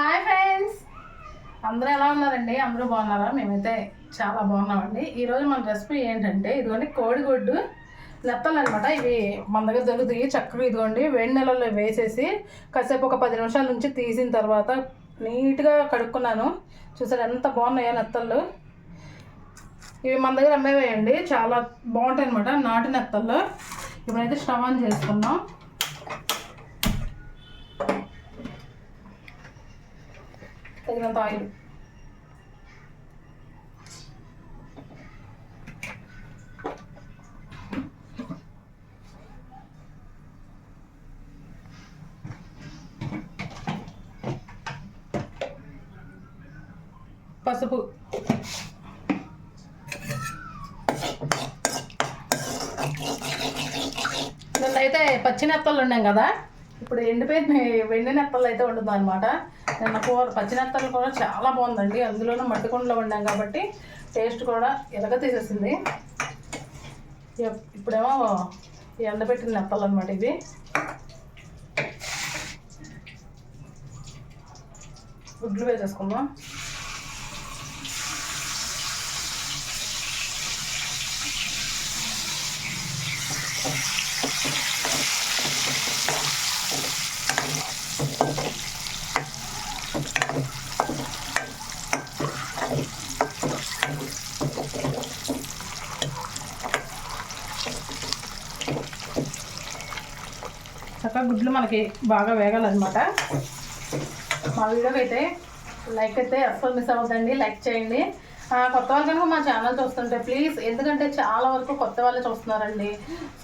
Hi friends అందరూ ఎలా ఉన్నారండి? అందరూ బాగున్నారా? మేమైతే చాలా బాగున్నామండి. ఈరోజు మన రెసిపీ ఏంటంటే ఇదిగోండి కోడిగుడ్డు నెత్తలు అనమాట ఇవి మన దగ్గర దొరుకుతాయి. చక్కగా ఇదిగోండి వేడి నెలల్లో వేసేసి కాసేపు ఒక పది నిమిషాల నుంచి తీసిన తర్వాత నీట్గా కడుక్కున్నాను. చూసారు ఎంత బాగున్నాయో నెత్తళ్ళు. ఇవి మన దగ్గర అమ్మేవేయండి చాలా బాగుంటాయి అనమాట నాటు నెత్తళ్ళు. ఇప్పుడైతే స్టవ్ ఆన్ చేసుకున్నాం తగినంత ఆయిల్ పసుపు నిన్నైతే పచ్చి నెత్తలు ఉన్నాం కదా. ఇప్పుడు ఎండిపోయిన వెండి నెత్తలు అయితే వండుతాం అనమాట నిన్న కూర పచ్చి నెత్తలు కూడా చాలా బాగుందండి. అందులోనూ మట్టి కొండలు వండాం కాబట్టి టేస్ట్ కూడా ఎలాగ తీసేసింది. ఇప్పుడేమో ఎండబెట్టిన నెత్తలు అనమాట ఇవి. గుడ్లు వేసేసుకుందాం చక్కగా గుడ్లు మనకి బాగా వేగాలన్నమాట. మా వీడియోకి అయితే లైక్ అయితే అస్సలు మిస్ అవ్వద్దండి. లైక్ చేయండి. కొత్త వాళ్ళు కనుక మా ఛానల్ చూస్తుంటే ప్లీజ్ ఎందుకంటే చాలా వరకు కొత్త వాళ్ళే చూస్తున్నారండి.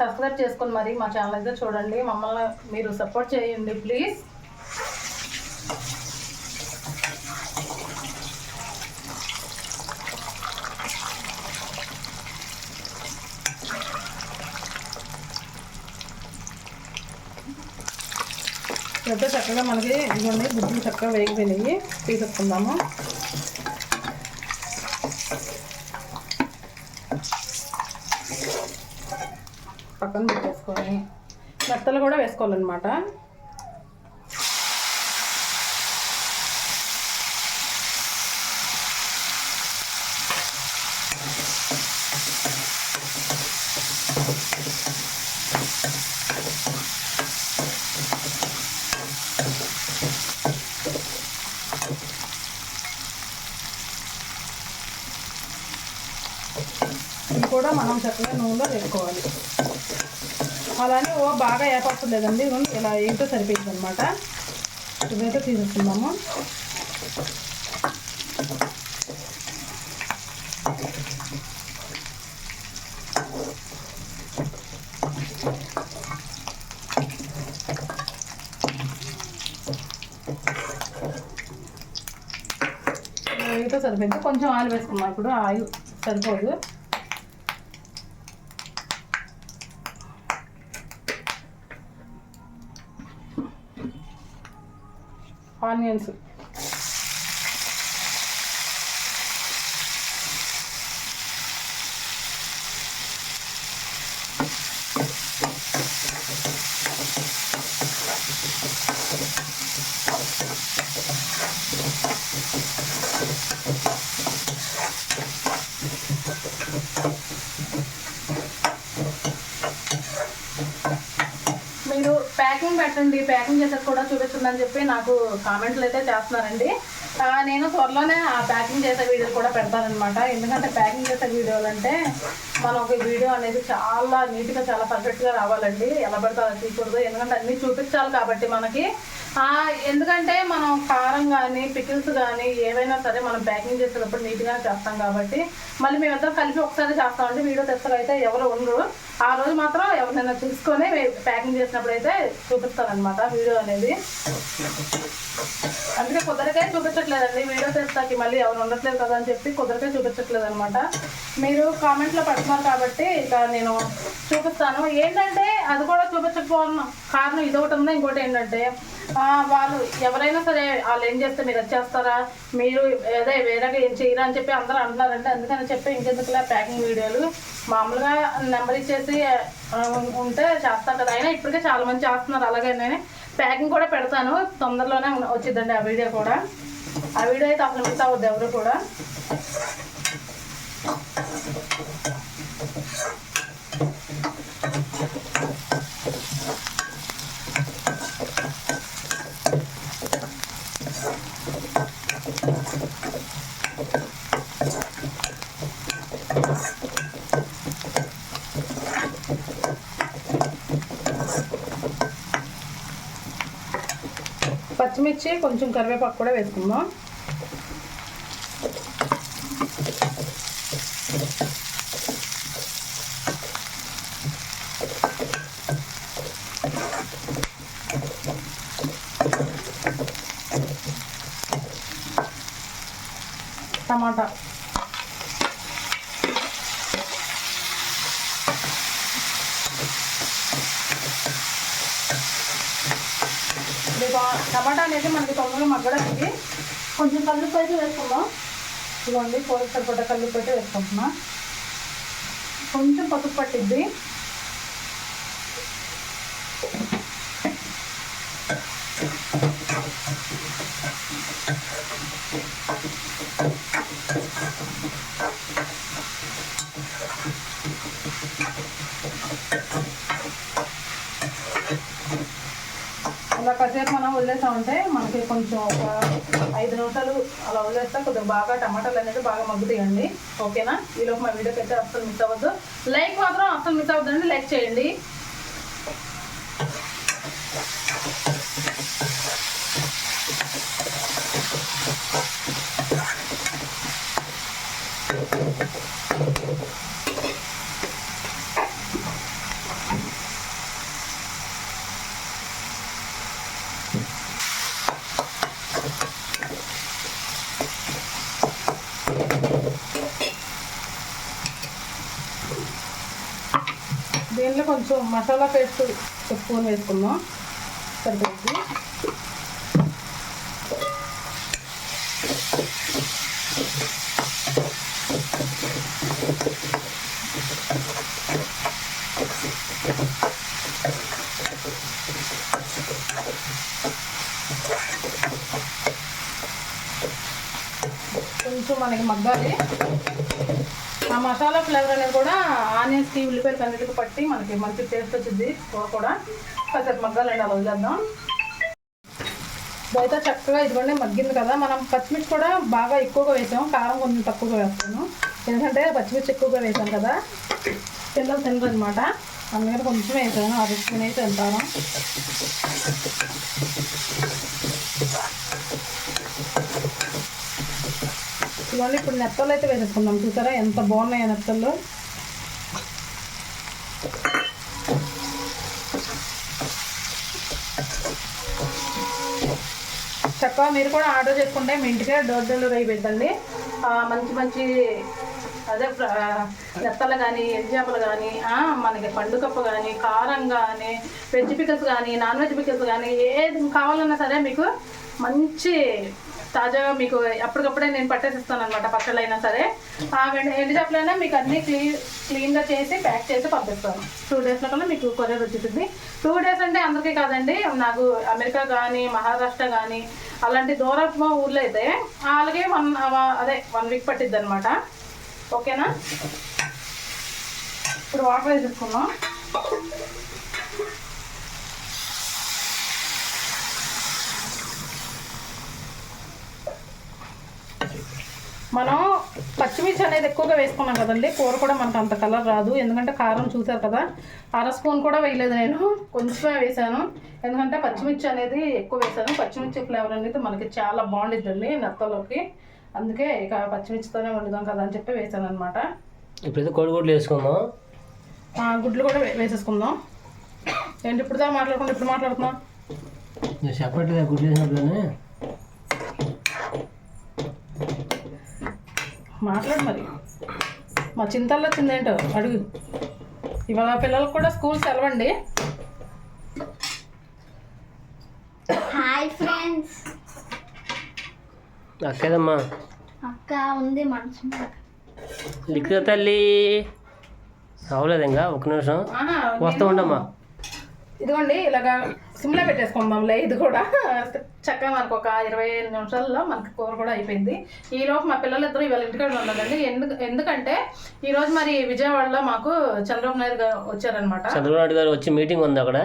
సబ్స్క్రైబ్ చేసుకొని మరి మా ఛానల్ అయితే చూడండి. మమ్మల్ని మీరు సపోర్ట్ చేయండి ప్లీజ్. పెద్ద చక్కగా మనకి ఇవన్నీ గుడ్లు చక్కగా వేగిపోయినాయి. తీసేసుకుందాము. పక్కన పెట్టేసుకొని మెత్తలు కూడా వేసుకోవాలన్నమాట ఇవి కూడా మనం చక్కగా నూనెలో వేసుకోవాలి అలానే ఓ బాగా ఏర్పడలేదండి లేదండి ఇలా ఏంటో సరిపోయింది అనమాట ఇదైతే తీసేస్తున్నాము అయితే సరిపోయింది. కొంచెం ఆయిల్ వేసుకున్నాం. ఇప్పుడు ఆయిల్ సరిపోదు. ఆనియన్స్ ప్యాకింగ్ పెట్టండి ప్యాకింగ్ చేసేది కూడా చూపిస్తుందని చెప్పి నాకు కామెంట్లు అయితే చేస్తున్నారండి. నేను త్వరలోనే ఆ ప్యాకింగ్ చేసే వీడియోలు కూడా పెడతానమాట ఎందుకంటే ప్యాకింగ్ చేసే వీడియోలు అంటే మనం ఒక వీడియో అనేది చాలా నీట్గా చాలా పర్ఫెక్ట్గా రావాలండి. ఎలా పెడతారో అలా తీయకూడదు. ఎందుకంటే అన్నీ చూపించాలి కాబట్టి మనకి. ఎందుకంటే మనం కారం కానీ పికిల్స్ కానీ ఏవైనా సరే మనం ప్యాకింగ్ చేసేటప్పుడు నీట్గా చేస్తాం కాబట్టి మళ్ళీ మేమిద్దరం కలిపి ఒకసారి చేస్తామండి వీడియో తెస్తారు అయితే ఎవరు ఉండరు. ఆ రోజు మాత్రం ఎవరినైనా చూసుకొని ప్యాకింగ్ చేసినప్పుడు అయితే చూపిస్తారనమాట వీడియో అనేది. అందుకే కుదరకే చూపించట్లేదండి. వీడియో తెస్తాకి మళ్ళీ ఎవరు ఉండట్లేదు కదా అని చెప్పి కుదరకే చూపించట్లేదు అనమాట మీరు కామెంట్లో పడుతున్నారు కాబట్టి ఇక నేను చూపిస్తాను. ఏంటంటే అది కూడా చూపించకపోవడం కారణం ఇది ఒకటి ఉంది ఇంకోటి ఏంటంటే వాళ్ళు ఎవరైనా సరే వాళ్ళు ఏం చేస్తే మీరు వచ్చేస్తారా? మీరు ఏదో వేరేగా ఏం చేయరా అని చెప్పి అందరూ అంటున్నారంటే అందుకని చెప్పి ఇంకెందుకులా ప్యాకింగ్ వీడియోలు. మామూలుగా నెంబర్ ఇచ్చేసి ఉంటే చేస్తారు కదా. అయినా ఇప్పటికే చాలా మంది చేస్తున్నారు. అలాగే ప్యాకింగ్ కూడా పెడతాను. తొందరలోనే ఉన్న- వచ్చిందండి ఆ వీడియో కూడా. ఆ వీడియో అయితే అసలు మిస్ అవ్వద్దు ఎవరు కూడా. పచ్చిమిర్చి కొంచెం కరివేపాకు కూడా వేసుకుందాం. టమాటా. టమాటా అనేది మనకి తొందరగా మగ్గడానికి కొంచెం కల్లుప్పు అయితే వేసుకుందాం. ఇదిగోండి కూరకు సరిపడ్డ కల్లుప్పు అయితే వేసుకుంటున్నా. కొంచెం పసుపు పట్టిద్ది. అలా మనం వదిలేస్తా ఉంటే మనకి కొంచెం ఒక ఐదు నిమిషాలు అలా వదిలేస్తే కొద్దిగా బాగా టమాటాలు అనేది బాగా మగ్గుతాయండి. ఓకేనా? ఈలోపు మా వీడియోకి అయితే అస్సలు మిస్ అవ్వద్దు. లైక్ మాత్రం అస్సలు మిస్ అవ్వద్దండి. లైక్ చేయండి. దీనిలో కొంచెం మసాలా పేస్ట్ ఒక స్పూన్ వేసుకుందాం. సరిపోతుంది కొంచెం మనకి మగ్గాలి. ఆ మసాలా ఫ్లేవర్ అనేది కూడా ఆనియన్స్కి ఉల్లిపాయలు కన్నిటికి పట్టి మనకి మంచి టేస్ట్ వచ్చింది. కూర కూడా కాసేపు మగ్గాలండి అలా వదిలేద్దాం. ఇదైతే చక్కగా ఇదిగోండి మగ్గింది కదా. మనం పచ్చిమిర్చి కూడా బాగా ఎక్కువగా వేసాం. కారం కొంచెం తక్కువగా వేస్తాను. ఎందుకంటే పచ్చిమిర్చి ఎక్కువగా వేసాం కదా. పిల్లలు తినరు అనమాట అందుకని కొంచెం వేసాను. అది తినేసి తింటాను. ఇవన్నీ ఇప్పుడు నెత్తలు అయితే వేసేసుకుందాం. చూసారా ఎంత బాగున్నాయి నెత్తలు చక్కగా మీరు కూడా ఆర్డర్ చేసుకుంటే మీ ఇంటికే డోర్ డెలివరీ పెట్టండి మంచి మంచి అదే నెత్తలు కానీ ఎగ్జాంపుల్ కానీ మనకి పండుకప్పు కానీ కారం కానీ వెజ్ పికల్స్ కానీ నాన్ వెజ్ పికల్స్ కానీ ఏది కావాలన్నా సరే మీకు మంచి తాజాగా మీకు అప్పటికప్పుడే నేను పట్టేసిస్తాను అనమాట పచ్చళ్ళు అయినా సరే. ఆ వెంట ఎండు చేపలైనా మీకు అన్నీ క్లీన్ క్లీన్గా చేసి ప్యాక్ చేసి పంపిస్తాను. టూ డేస్లో కన్నా మీకు కొరియర్ వచ్చేసింది టూ డేస్ అంటే అందరికీ కాదండి నాకు అమెరికా కానీ మహారాష్ట్ర కానీ అలాంటి దూరపు ఊర్లో అయితే అలాగే వన్ అదే వన్ వీక్ పట్టిద్ది అనమాట ఓకేనా? ఇప్పుడు వాటర్ వేసేసుకున్నాం మనం పచ్చిమిర్చి అనేది ఎక్కువగా వేసుకున్నాం కదండి. కూర కూడా మనకు అంత కలర్ రాదు. ఎందుకంటే కారం చూసారు కదా. అర స్పూన్ కూడా వేయలేదు నేను. కొంచెమే వేసాను. ఎందుకంటే పచ్చిమిర్చి అనేది ఎక్కువ వేసాను. పచ్చిమిర్చి ఫ్లేవర్ అనేది మనకి చాలా బాగుండిద్దండి నెత్తలోకి. అందుకే ఇక పచ్చిమిర్చితోనే వండుదాం కదా అని చెప్పి వేసాను అనమాట ఇప్పుడైతే కోడిగుడ్లు వేసుకుందాం. గుడ్లు కూడా వేసేసుకుందాం. ఏంటి ఇప్పుడు దా మాట్లాడుకుంటా ఇప్పుడు మాట్లాడుతున్నాం? నేను చెప్పట్లేదు గుడ్లు వేసినప్పుడనే మాట్లాడు మరి. మా చింతల్లో వచ్చిందేంటో అడుగు. ఇవాళ పిల్లలకు కూడా స్కూల్ సెలవండి. హాయ్ ఫ్రెండ్స్ అక్కేదమ్మా? అక్క ఉంది మనసు లిఖిత తల్లి. అవలేదు ఇంకా ఒక నిమిషం. వస్తా ఉండమ్మా. ఇదిగోండి ఇలాగా సిమ్లో పెట్టేసుకుందాంలే ఇది కూడా. చక్కగా మనకు ఒక ఇరవై ఐదు నిమిషాల్లో మనకి కూర కూడా అయిపోయింది. ఈ లోపు మా పిల్లలిద్దరూ ఇవాళ ఇంటికాడ ఉండాలండి. ఎందుకు ఎందుకంటే ఈ రోజు మరి విజయవాడలో మాకు చంద్రబాబు నాయుడు గారు వచ్చారనమాట చంద్రబాబు నాయుడు గారు వచ్చి మీటింగ్ ఉంది అక్కడ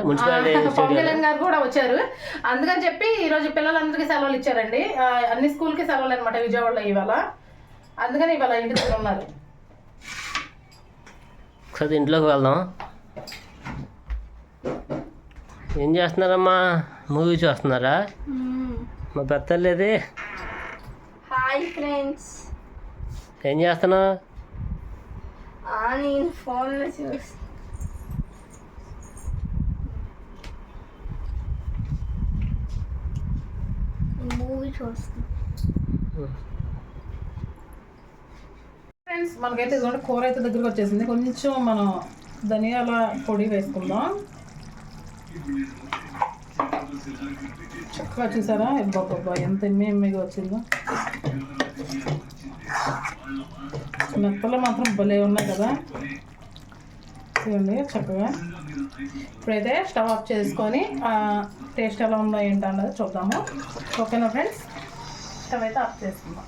పవన్ కళ్యాణ్ గారు కూడా వచ్చారు. అందుకని చెప్పి ఈ రోజు పిల్లలందరికీ సెలవులు ఇచ్చారండి. అన్ని స్కూల్కి సెలవులు అనమాట విజయవాడలో ఇవాళ. అందుకని ఇవాళ ఇంటి దగ్గర ఉన్నారు. ఒకసారి ఇంట్లోకి వెళ్దాం. ఏం చేస్తున్నారమ్మా? మూవీ చూస్తున్నారా? మా పెద్దలేది హాయ్ ఫ్రెండ్స్. ఏం చేస్తున్నావు? నేను ఫోన్లో మూవీ చూస్తాను ఫ్రెండ్స్ మనకైతే ఇదిగోండి కూర అయితే దగ్గరకు వచ్చేసింది. కొంచెం మనం ధనియాల పొడి వేసుకుందాం. చక్కగా చూసారా బాబా ఎంత ఎమ్మె ఎమ్మెగా వచ్చిందో మెత్తలు మాత్రం భలే ఉన్నాయి కదా చూడండి చక్కగా ఇప్పుడైతే స్టవ్ ఆఫ్ చేసుకొని టేస్ట్ ఎలా ఉందో ఏంటో అన్నది చూద్దాము ఓకేనా ఫ్రెండ్స్ స్టవ్ అయితే ఆఫ్ చేసుకుందాం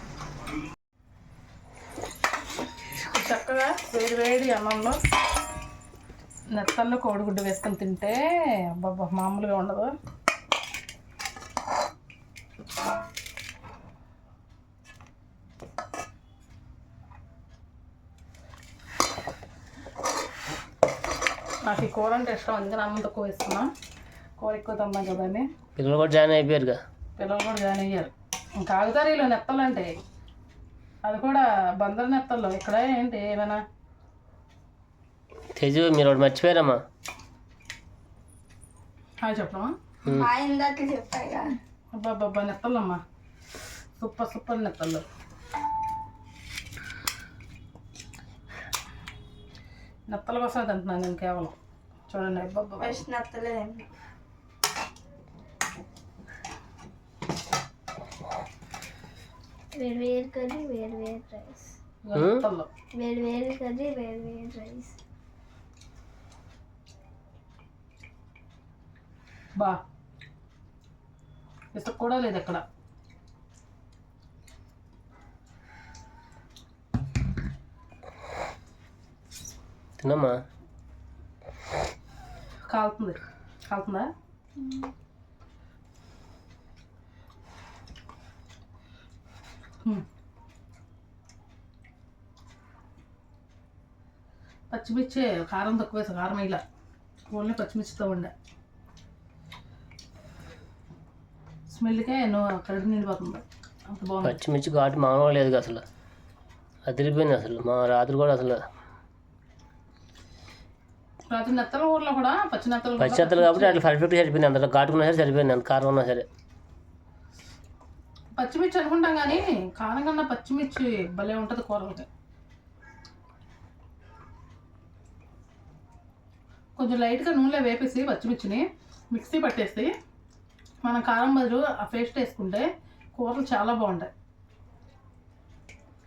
చక్కగా వేడి వేడి అన్నంలో నెత్తల్లో కోడిగుడ్డు వేసుకొని తింటే అబ్బబ్బా మామూలుగా ఉండదు. నాకు ఈ కూర అంటే ఇష్టం అందుకని అన్నం తక్కువ వేసుకున్నాం. కూర ఎక్కువ తిన్నాం కదండి పిల్లలు కూడా జాయిన్ అయిపోయారుగా? పిల్లలు కూడా జాయిన్ అయ్యారు. ఇంకా ఆగుతారు వీళ్ళు నెత్తలు అంటే. అది కూడా బందర్ నెత్తల్లో. ఇక్కడ ఏంటి ఏమైనా తేజు మీరు ఒకటి మర్చిపోయారమ్మా. హాయ్ చెప్పమా మా ఇందాక చెప్పాగా. అబ్బా అబ్బా నెత్తలమ్మా సూపర్ సూపర్ నెత్తళ్ళు. నెత్తల కోసం తింటున్నాను నేను కేవలం. చూడండి అబ్బా ఫస్ట్ నచ్చలేదండి వేరు వేరు కర్రీ వేరు వేరు రైస్. వేరు వేరు కర్రీ వేరు వేరు రైస్. బా. ఇసుక కూడా లేదు ఎక్కడ తినమ్మా. కాలుతుంది. కాలుతుందా. పచ్చిమిర్చి కారం తక్కువ కారం ఇలా ఓన్లీ పచ్చిమిర్చితో ఉండే స్మెల్కే ఎన్నో కడుపు నిండిపోతుంది అంత బాగుంది. పచ్చిమిర్చి ఘాటు మామూలుగా లేదు అసలు. అదిరిపోయింది అసలు. మా రాత్రి కూడా అసలు. రాత్రి నెత్తల ఊర్లో కూడా పచ్చి నెత్తలు కాబట్టి అట్లా పర్ఫెక్ట్గా సరిపోయింది. అందులో ఘాటుకున్నా సరే సరిపోయింది. అంత కారం ఉన్నా సరే. పచ్చిమిర్చి అనుకుంటాం కానీ కారం కన్నా పచ్చిమిర్చి భలే ఉంటుంది కూరలకి. కొంచెం లైట్గా నూనెలో వేపేసి పచ్చిమిర్చిని మిక్సీ పట్టేసి మనం కారం బదులు ఆ పేస్ట్ వేసుకుంటే కూరలు చాలా బాగుంటాయి.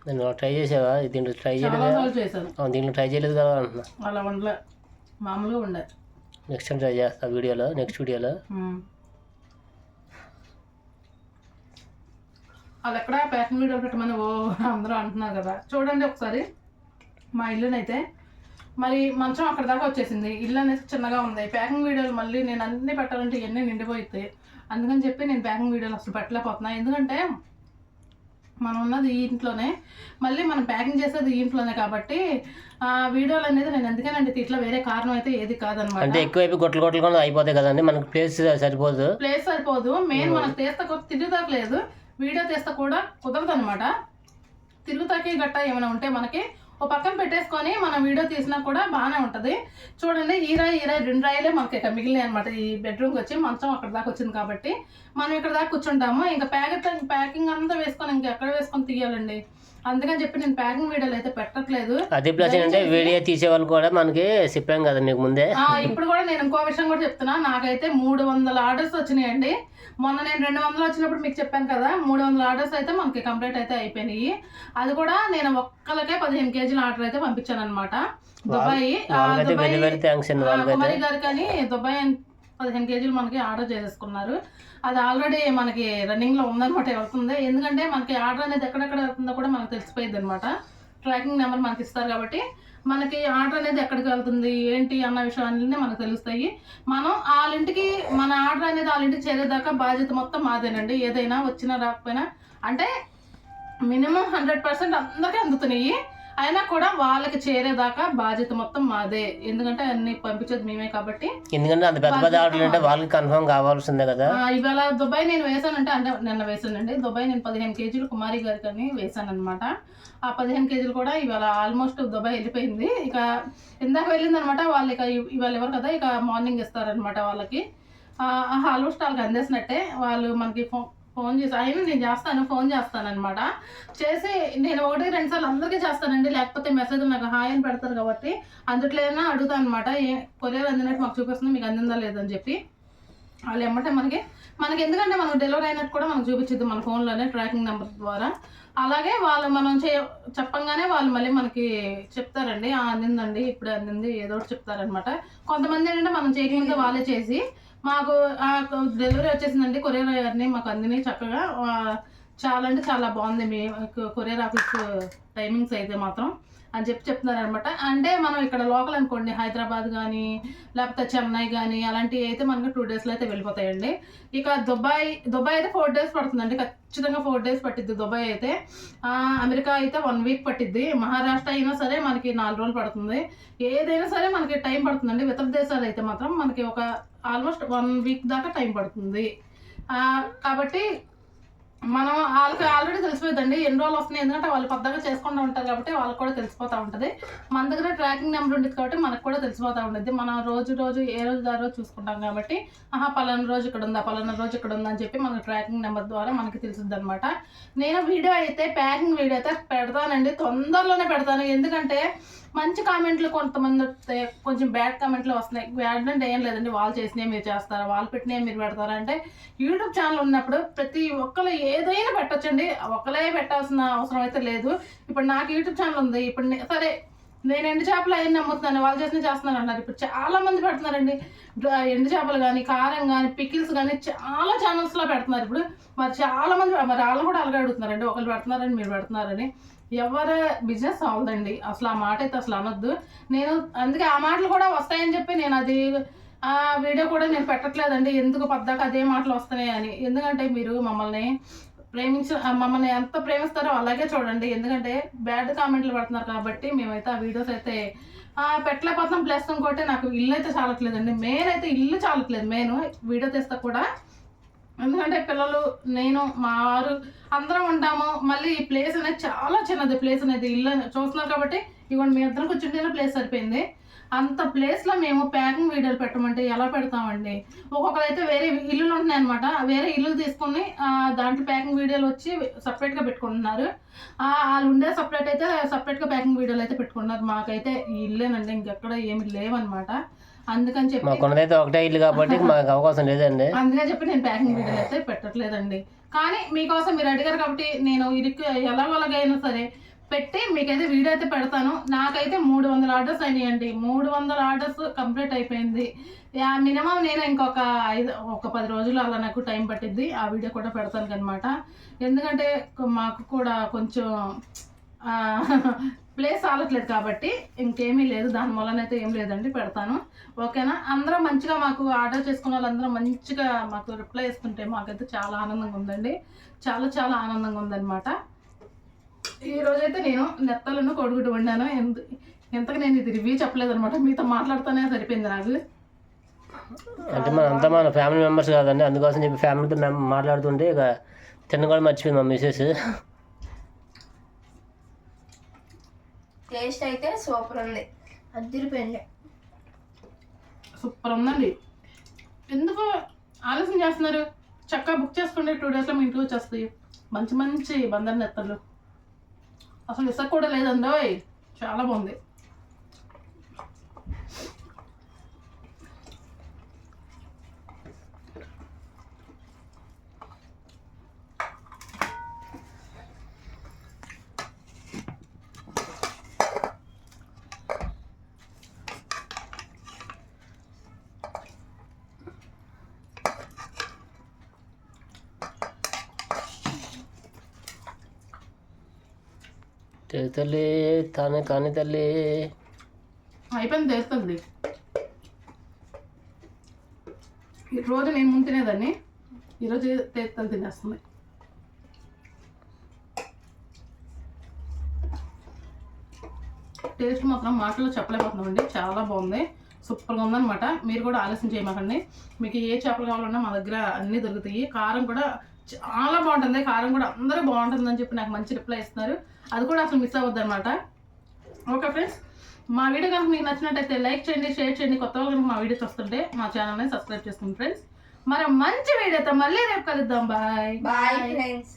నేను ట్రై చేసావా? దీంట్లో ట్రై చేయలేదు? చేశాను. దీంట్లో ట్రై చేయలేదు కదా అంటున్నా. అలా వండలే. మామూలుగా ఉండే నెక్స్ట్ టైం ట్రై చేస్తా వీడియోలో నెక్స్ట్ వీడియోలో. అది ఎక్కడ? ప్యాకింగ్ వీడియో పెట్టమని ఓ అందరూ అంటున్నారు కదా. చూడండి ఒకసారి మా ఇల్లునైతే. మరి మంచం అక్కడ దాకా వచ్చేసింది. ఇల్లు అనేది చిన్నగా ఉంది. ప్యాకింగ్ వీడియోలు మళ్ళీ నేను అన్ని పెట్టాలంటే ఇవన్నీ నిండిపోయితే అందుకని చెప్పి నేను ప్యాకింగ్ వీడియోలు అసలు పెట్టలేకపోతున్నా. ఎందుకంటే మనం ఉన్నది ఈ ఇంట్లోనే. మళ్ళీ మనం ప్యాకింగ్ చేసేది ఈ ఇంట్లోనే కాబట్టి ఆ వీడియోలు అనేది నేను ఎందుకనండి ఇట్లా వేరే కారణం అయితే ఏది కాదనమాట. అంటే ఎక్కువైపు గొట్టలు గొట్టలు కూడా అయిపోతాయి కదండి మనకు ప్లేస్ సరిపోదు. ప్లేస్ సరిపోదు. మెయిన్ మనకు తీస్తా తిరుగుతాకు లేదు. వీడియో తీస్తా కూడా కుదరదు అనమాట తిరుగుతాకి గట్ట ఏమైనా ఉంటే మనకి ఓ పక్కన పెట్టేసుకొని మనం వీడియో తీసినా కూడా బాగానే ఉంటుంది. చూడండి ఈ రాయి ఈ రాయి రెండు రాయిలే మనకి ఇక్కడ మిగిలినాయి అనమాట ఈ బెడ్రూమ్కి వచ్చి మంచం అక్కడ దాకా వచ్చింది కాబట్టి మనం ఇక్కడ దాకా కూర్చుంటాము. ఇంకా ప్యాకెట్ ప్యాకింగ్ అంతా వేసుకొని ఇంకా ఎక్కడ వేసుకొని తీయాలండి? అందుకని చెప్పి నేను ప్యాకింగ్ వీడియోలు అయితే పెట్టట్లేదు. అదే ప్లస్ ఏంటంటే వీడియో తీసే వాళ్ళు కూడా మనకి చెప్పాం కదా మీకు ముందే. ఇప్పుడు కూడా నేను ఇంకో విషయం కూడా చెప్తున్నా. నాకైతే మూడు వందల ఆర్డర్స్ వచ్చినాయండి. మొన్న నేను రెండు వందలు వచ్చినప్పుడు మీకు చెప్పాను కదా మూడు వందల ఆర్డర్స్ అయితే మనకి కంప్లీట్ అయితే అయిపోయినాయి. అది కూడా నేను ఒక్కలకే పదిహేను కేజీల ఆర్డర్ అయితే పంపించాను అనమాట దుబాయ్ దుబాయ్ కుమారి గారు కానీ దుబాయ్ పదిహేను కేజీలు మనకి ఆర్డర్ చేసేసుకున్నారు. అది ఆల్రెడీ మనకి రన్నింగ్లో ఉందనమాట వెళ్తుంది ఎందుకంటే మనకి ఆర్డర్ అనేది ఎక్కడెక్కడ వెళ్తుందో కూడా మనకు తెలిసిపోయింది అనమాట ట్రాకింగ్ నెంబర్ మనకి ఇస్తారు కాబట్టి మనకి ఆర్డర్ అనేది ఎక్కడికి వెళ్తుంది ఏంటి అన్న విషయాలన్నీ మనకు తెలుస్తాయి. మనం వాళ్ళ ఇంటికి మన ఆర్డర్ అనేది వాళ్ళింటికి చేరేదాకా బాధ్యత మొత్తం మాదేనండి. ఏదైనా వచ్చినా రాకపోయినా. అంటే మినిమం హండ్రెడ్ పర్సెంట్ అందరికీ అందుతున్నాయి. అయినా కూడా వాళ్ళకి చేరేదాకా బాధ్యత మొత్తం మాదే. ఎందుకంటే అన్ని పంపించేది మేమే కాబట్టి. ఎందుకంటే అంత పెద్ద పెద్ద ఆర్డర్లు అంటే వాళ్ళకి కన్ఫర్మ్ కావాల్సిందే కదా. ఇవాళ దుబాయ్ నేను వేసానంటే అంటే నిన్న వేసానండి. దుబాయ్ నేను పదిహేను కేజీలు కుమారి గారికి అని వేసాను అనమాట ఆ పదిహేను కేజీలు కూడా ఇవాళ ఆల్మోస్ట్ దుబాయ్ వెళ్ళిపోయింది. ఇక ఇందాక వెళ్ళింది అనమాట వాళ్ళు ఇక ఇవాళ ఎవరు కదా ఇక మార్నింగ్ ఇస్తారనమాట వాళ్ళకి. ఆల్మోస్ట్ వాళ్ళకి అందేసినట్టే. వాళ్ళు మనకి ఫోన్ చేసి అయినా నేను చేస్తాను ఫోన్ చేస్తాను అనమాట చేసి నేను ఒకటి రెండు సార్లు అందరికీ చేస్తానండి. లేకపోతే మెసేజ్ నాకు హాయ్ అని పెడతారు కాబట్టి అందుట్లో అడుగుతాను అనమాట ఏ కొరియర్ అందినట్టు మాకు చూపిస్తుంది మీకు అందిందా లేదని చెప్పి. వాళ్ళు ఏమంటే మనకి మనకి ఎందుకంటే మనకు డెలివరీ అయినట్టు కూడా మనకు చూపించింది మన ఫోన్లోనే ట్రాకింగ్ నెంబర్ ద్వారా. అలాగే వాళ్ళు మనం చే చెప్పంగానే వాళ్ళు మళ్ళీ మనకి చెప్తారండి అందిందండి ఇప్పుడు అందింది ఏదో ఒకటి చెప్తారనమాట కొంతమంది ఏంటంటే మనం చేయకముందే వాళ్ళే చేసి మాకు ఆ డెలివరీ వచ్చేసిందండి కొరియర్ గారిని మాకు అందినాయి చక్కగా. చాలా అంటే చాలా బాగుంది మీ కొరియర్ ఆఫీస్ టైమింగ్స్ అయితే మాత్రం అని చెప్పి చెప్తున్నారు అనమాట అంటే మనం ఇక్కడ లోకల్ అనుకోండి హైదరాబాద్ కానీ లేకపోతే చెన్నై కానీ అలాంటివి అయితే మనకు టూ డేస్లో అయితే వెళ్ళిపోతాయండి. ఇక దుబాయ్ దుబాయ్ అయితే ఫోర్ డేస్ పడుతుందండి. ఖచ్చితంగా ఫోర్ డేస్ పట్టిద్ది దుబాయ్ అయితే. అమెరికా అయితే వన్ వీక్ పట్టిద్ది. మహారాష్ట్ర అయినా సరే మనకి నాలుగు రోజులు పడుతుంది. ఏదైనా సరే మనకి టైం పడుతుందండి. ఇతర దేశాలు అయితే మాత్రం మనకి ఒక ఆల్మోస్ట్ వన్ వీక్ దాకా టైం పడుతుంది. కాబట్టి మనం వాళ్ళకి ఆల్రెడీ తెలిసిపోయిందండి ఎన్ని రోజులు వస్తున్నాయి? ఎందుకంటే వాళ్ళు పెద్దగా చేసుకుంటూ ఉంటారు కాబట్టి వాళ్ళకి కూడా తెలిసిపోతూ ఉంటుంది. మన దగ్గర ట్రాకింగ్ నెంబర్ ఉండేది కాబట్టి మనకు కూడా తెలిసిపోతూ ఉంటుంది మనం రోజు రోజు ఏ రోజు ఆ రోజు చూసుకుంటాం కాబట్టి ఆహా పలానా రోజు ఇక్కడ ఉందా పలానా రోజు ఇక్కడ ఉందా అని చెప్పి మనకు ట్రాకింగ్ నెంబర్ ద్వారా మనకి తెలుస్తుంది అనమాట నేను వీడియో అయితే ప్యాకింగ్ వీడియో అయితే పెడతానండి తొందరలోనే పెడతాను. ఎందుకంటే మంచి కామెంట్లు కొంతమంది వస్తే కొంచెం బ్యాడ్ కామెంట్లు వస్తున్నాయి. బ్యాడ్ అంటే ఏం లేదండి వాళ్ళు చేసినవి మీరు చేస్తారా వాళ్ళు పెట్టినవి మీరు పెడతారా అంటే యూట్యూబ్ ఛానల్ ఉన్నప్పుడు ప్రతి ఒక్కరు ఏదైనా పెట్టచ్చండి. ఒకరే పెట్టాల్సిన అవసరం అయితే లేదు. ఇప్పుడు నాకు యూట్యూబ్ ఛానల్ ఉంది. ఇప్పుడు సరే నేను ఎండు చేపలు అయ్యి నమ్ముతున్నాను. వాళ్ళు చేసిన చేస్తున్నాను అన్నారు. ఇప్పుడు చాలా మంది పెడుతున్నారండి. ఎండు చేపలు కానీ కారం కానీ పికిల్స్ కానీ చాలా ఛానల్స్లో పెడుతున్నారు. ఇప్పుడు మరి చాలా మంది మరి వాళ్ళు కూడా అలాగే అడుగుతున్నారండి. ఒకళ్ళు పెడుతున్నారని మీరు పెడుతున్నారని. ఎవరి బిజినెస్ అవ్వదండి. అసలు ఆ మాట అయితే అసలు అనొద్దు. నేను అందుకే ఆ మాటలు కూడా వస్తాయని చెప్పి నేను అది ఆ వీడియో కూడా నేను పెట్టట్లేదండి. ఎందుకు పద్దాక అదే మాటలు వస్తున్నాయి అని ఎందుకంటే మీరు మమ్మల్ని ప్రేమించ మమ్మల్ని ఎంత ప్రేమిస్తారో అలాగే చూడండి. ఎందుకంటే బ్యాడ్ కామెంట్లు పెడుతున్నారు కాబట్టి మేమైతే ఆ వీడియోస్ అయితే పెట్టలేకపోతున్నాం ప్లస్ ఇంకోటి నాకు ఇల్లు అయితే చాలట్లేదండి. మెయిన్ అయితే ఇల్లు చాలట్లేదు మెయిన్ వీడియో తీస్తా కూడా. ఎందుకంటే పిల్లలు నేను మా వారు అందరం ఉంటాము. మళ్ళీ ఈ ప్లేస్ అనేది చాలా చిన్నది ప్లేస్ అనేది ఇల్లు చూస్తున్నారు కాబట్టి ఇవ్వండి మీ ఇద్దరు కూర్చుంటేనే ప్లేస్ సరిపోయింది. అంత ప్లేస్లో మేము ప్యాకింగ్ వీడియోలు పెట్టమంటే ఎలా పెడతామండి? ఒక్కొక్కరు అయితే వేరే ఇల్లులు ఉంటున్నాయి అనమాట వేరే ఇల్లు తీసుకుని ఆ, దాంట్లో ప్యాకింగ్ వీడియోలు వచ్చి సపరేట్గా పెట్టుకుంటున్నారు. ఆ, వాళ్ళు ఉండే సపరేట్ అయితే సపరేట్గా ప్యాకింగ్ వీడియోలు అయితే పెట్టుకుంటున్నారు. మాకైతే ఈ ఇల్లేనండి ఇంకెక్కడ ఏమి లేవన్నమాట. అందుకని చెప్పి మాకున్నదైతే ఒకటే ఇల్లు కాబట్టి మాకు అవకాశం లేదండి. అందుకే చెప్పి నేను ప్యాకింగ్ వీడియోలు అయితే పెట్టట్లేదండి. కానీ మీకోసం మీరు అడిగారు కాబట్టి నేను ఇరికి ఎలాగోలాగైనా సరే పెట్టి మీకైతే వీడియో అయితే పెడతాను. నాకైతే మూడు వందల ఆర్డర్స్ అయినాయండి. మూడు వందల ఆర్డర్స్ కంప్లీట్ అయిపోయింది. మినిమం నేను ఇంకొక ఐదు ఒక పది రోజులు అలా నాకు టైం పట్టిద్ది. ఆ వీడియో కూడా పెడతాను అనమాట ఎందుకంటే మాకు కూడా కొంచెం ప్లేస్ ఆలట్లేదు కాబట్టి ఇంకేమీ లేదు. దాని వలనైతే ఏం లేదండి పెడతాను. ఓకేనా? అందరూ మంచిగా మాకు ఆర్డర్ చేసుకున్న వాళ్ళందరూ మంచిగా మాకు రిప్లై ఇస్తుంటే మాకైతే చాలా ఆనందంగా ఉందండి. చాలా చాలా ఆనందంగా ఉందన్నమాట. ఈ రోజైతే నేను నెత్తలను కొడుగుడు వండాను. ఎంతకు నేను ఇది రివ్యూ చెప్పలేదు అనమాట మీతో మాట్లాడుతూనే సరిపోయింది నాకు. అంటే మన అంతా మన ఫ్యామిలీ మెంబర్స్ కాదండి. అందుకోసం చెప్పి ఫ్యామిలీతో మేము మాట్లాడుతుంటే ఇక తిన్న కూడా మర్చిపోయింది మా మిసెస్. టేస్ట్ అయితే సూపర్ ఉంది. అదిరిపోయింది సూపర్ ఉందండి. ఎందుకు ఆలస్యం చేస్తున్నారు? చక్కగా బుక్ చేసుకుంటే టూ డేస్లో మీ ఇంటికి వచ్చేస్తాయి. మంచి మంచి బందర్ నెత్తలు. అసలు ఇసక్ కూడా లేదండి చాలా బాగుంది. తల్లి తానే కానీ తల్లి. అయిపోయింది తెలుస్తుంది. ఈ రోజు నేను ముందు తినేదాన్ని ఈరోజు తేస్తలు తినేస్తుంది. టేస్ట్ మాత్రం మాటల్లో చెప్పలేకపోతున్నామండి చాలా బాగుంది సూపర్గా ఉందన్నమాట. మీరు కూడా ఆలస్యం చేయమాకండి. మీకు ఏ చేపలు కావాలన్నా మా దగ్గర అన్నీ దొరుకుతాయి. కారం కూడా చాలా బాగుంటుంది కారం కూడా అందరూ బాగుంటుందని చెప్పి నాకు మంచి రిప్లై ఇస్తున్నారు. అది కూడా అసలు మిస్ అవ్వద్దు అనమాట ఓకే ఫ్రెండ్స్ మా వీడియో కనుక మీకు నచ్చినట్టయితే లైక్ చేయండి షేర్ చేయండి. కొత్త కనుక మా వీడియోస్ వస్తుంటే మా ఛానల్ని సబ్స్క్రైబ్ చేసుకోండి ఫ్రెండ్స్ మరి మంచి వీడియోతో మళ్ళీ రేపు కలుద్దాం. Bye bye friends